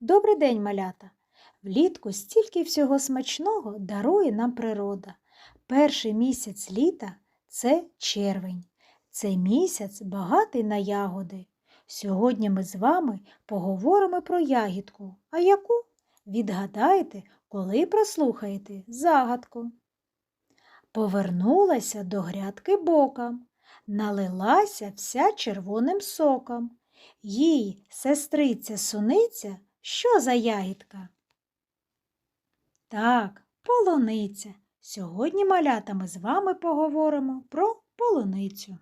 Добрий день, малята! Влітку стільки всього смачного дарує нам природа. Перший місяць літа це червень. Цей місяць багатий на ягоди. Сьогодні ми з вами поговоримо про ягідку. А яку? Відгадайте, коли прослухаєте загадку. Повернулася до грядки боком, налилася вся червоним соком. Їй сестриця суниця, що за ягідка? Так, полуниця. Сьогодні малята ми з вами поговоримо про полуницю.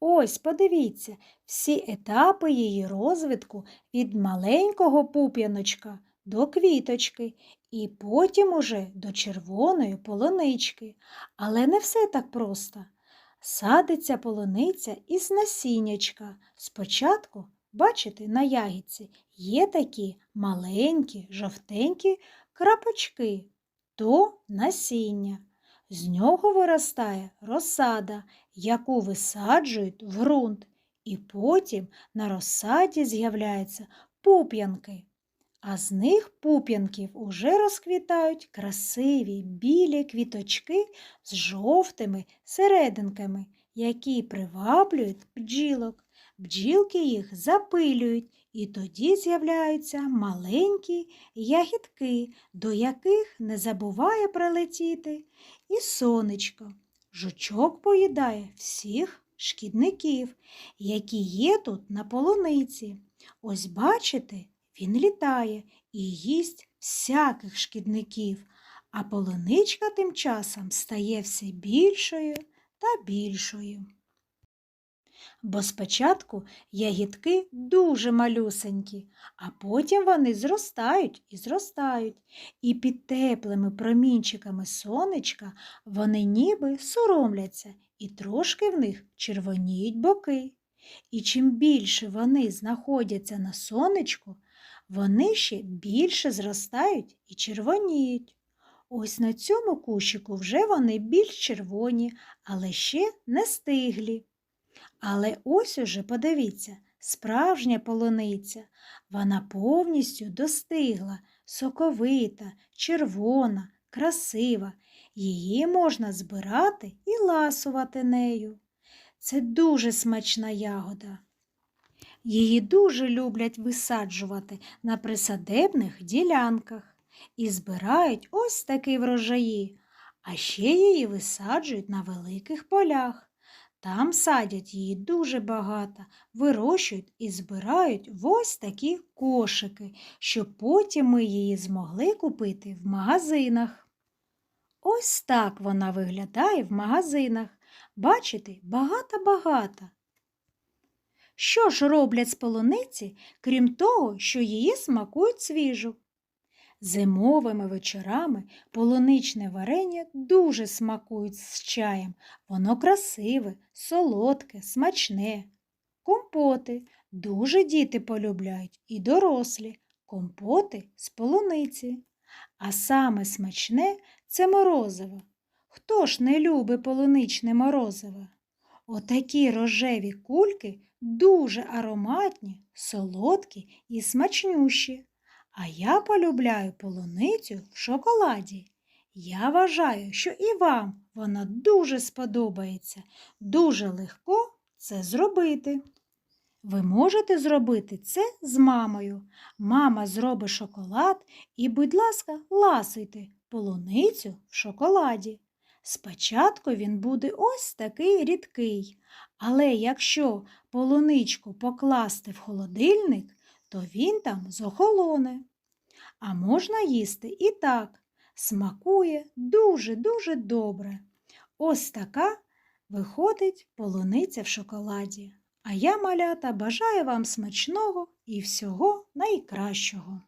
Ось, подивіться, всі етапи її розвитку від маленького пуп'яночка до квіточки і потім уже до червоної полунички. Але не все так просто. Садиться полуниця із насіннячка. Спочатку, бачите, на ягідці є такі маленькі, жовтенькі крапочки, то насіння. З нього виростає розсада, яку висаджують в ґрунт, і потім на розсаді з'являються пуп'янки. А з них пуп'янків уже розквітають красиві білі квіточки з жовтими серединками, які приваблюють бджілок. Бджілки їх запилюють, і тоді з'являються маленькі ягідки, до яких не забуває прилетіти і сонечко. Жучок поїдає всіх шкідників, які є тут на полуниці. Ось бачите, він літає і їсть всяких шкідників, а полуничка тим часом стає все більшою та більшою. Бо спочатку ягідки дуже малюсенькі, а потім вони зростають і зростають, і під теплими промінчиками сонечка вони ніби соромляться, і трошки в них червоніють боки. І чим більше вони знаходяться на сонечку, вони ще більше зростають і червоніють. Ось на цьому кущику вже вони більш червоні, але ще не стиглі. Але ось уже подивіться, справжня полуниця. Вона повністю достигла, соковита, червона, красива. Її можна збирати і ласувати нею. Це дуже смачна ягода. Її дуже люблять висаджувати на присадебних ділянках і збирають ось такі врожаї, а ще її висаджують на великих полях. Там садять її дуже багато, вирощують і збирають ось такі кошики, щоб потім ми її змогли купити в магазинах. Ось так вона виглядає в магазинах. Бачите, багато-багато. Що ж роблять з полуниці, крім того, що її смакують свіжу? Зимовими вечорами полуничне варення дуже смакують з чаєм. Воно красиве, солодке, смачне. Компоти дуже діти полюбляють і дорослі, компоти з полуниці. А саме смачне це морозиво. Хто ж не любить полуничне морозиво? Отакі рожеві кульки дуже ароматні, солодкі і смачнющі. А я полюбляю полуницю в шоколаді. Я вважаю, що і вам вона дуже сподобається. Дуже легко це зробити. Ви можете зробити це з мамою. Мама зробить шоколад і, будь ласка, ласуйте полуницю в шоколаді. Спочатку він буде ось такий рідкий, але якщо полуничку покласти в холодильник, то він там зохолоне. А можна їсти і так. Смакує дуже-дуже добре. Ось така виходить полуниця в шоколаді. А я, малята, бажаю вам смачного і всього найкращого.